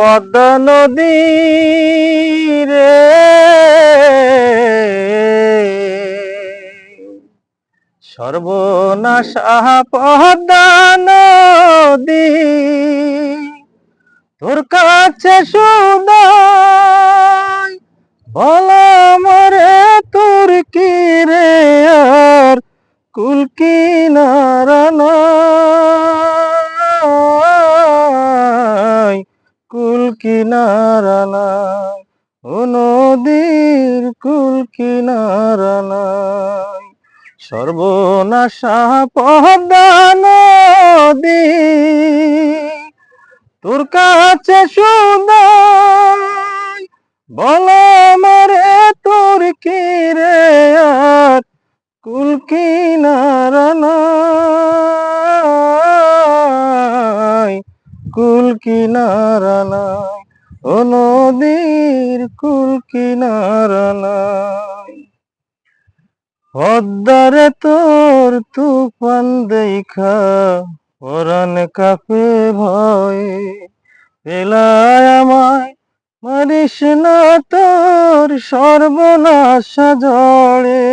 পদ্মা নদী রে। সর্বনাশা পদ্মা নদী, তোর কাছে সুদাই বলা মরে তোর কি রে আর কুল কিনারা নাই কিনারা ও নদীর কুল কিনারা সর্বনাশা পদ্মা নদী, তোর কাছে সুদাই বল মরে তোর কি রে আর কুল কিনারা কুল কিনারা ও নদীর কুল কিনারা নাই। তোর তুফান দেখা, পরাণ কাপে ভয়ে। পেলায় আমায় মারিস না তোর সর্বনাশা জড়ে